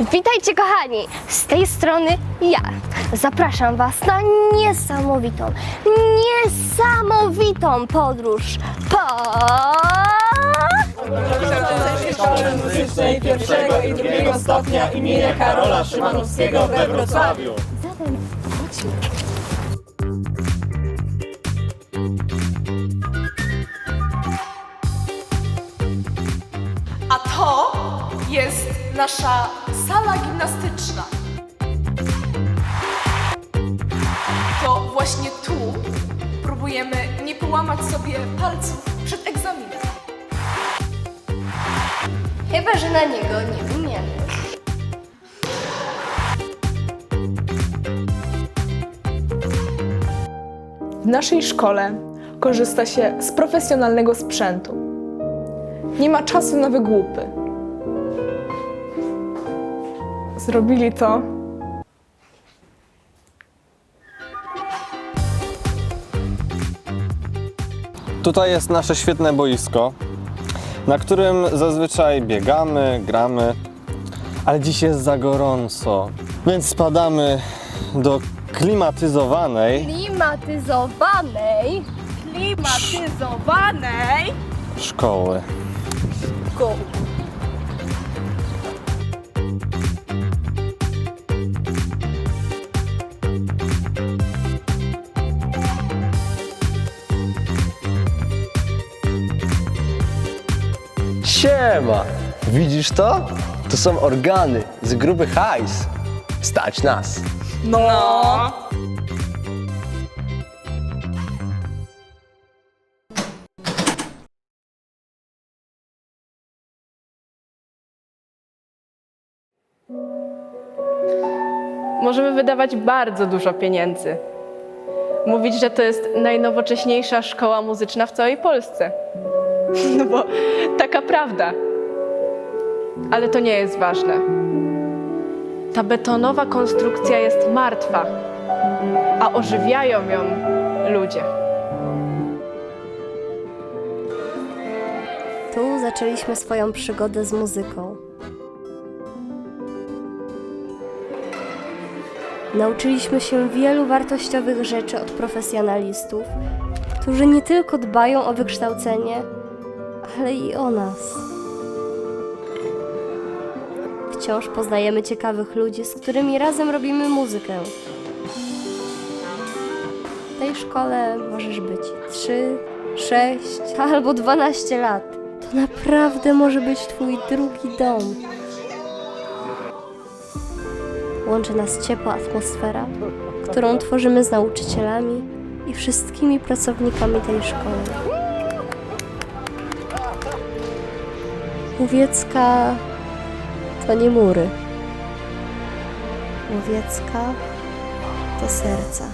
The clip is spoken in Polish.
Witajcie kochani, z tej strony ja. Zapraszam Was na niesamowitą, niesamowitą podróż po... muzycznej pierwszego i drugiego stopnia imienia Karola Szymanowskiego we Wrocławiu. A to jest nasza sala gimnastyczna. To właśnie tu próbujemy nie połamać sobie palców przed egzaminem. Chyba, że na niego nie umiemy. W naszej szkole korzysta się z profesjonalnego sprzętu. Nie ma czasu na wygłupy. Zrobili to. Tutaj jest nasze świetne boisko, na którym zazwyczaj biegamy, gramy, ale dziś jest za gorąco, więc spadamy do klimatyzowanej Klimatyzowanej? Klimatyzowanej? Szkoły. Siema! Widzisz to? To są organy z grupy Hajs. Stać nas. no. Możemy wydawać bardzo dużo pieniędzy. Mówić, że to jest najnowocześniejsza szkoła muzyczna w całej Polsce. No bo taka prawda. Ale to nie jest ważne. Ta betonowa konstrukcja jest martwa, a ożywiają ją ludzie. Tu zaczęliśmy swoją przygodę z muzyką. Nauczyliśmy się wielu wartościowych rzeczy od profesjonalistów, którzy nie tylko dbają o wykształcenie, ale i o nas. Wciąż poznajemy ciekawych ludzi, z którymi razem robimy muzykę. W tej szkole możesz być 3, 6 albo 12 lat. To naprawdę może być Twój drugi dom. Łączy nas ciepła atmosfera, którą tworzymy z nauczycielami i wszystkimi pracownikami tej szkoły. Łowiecka to nie mury. Łowiecka to serca.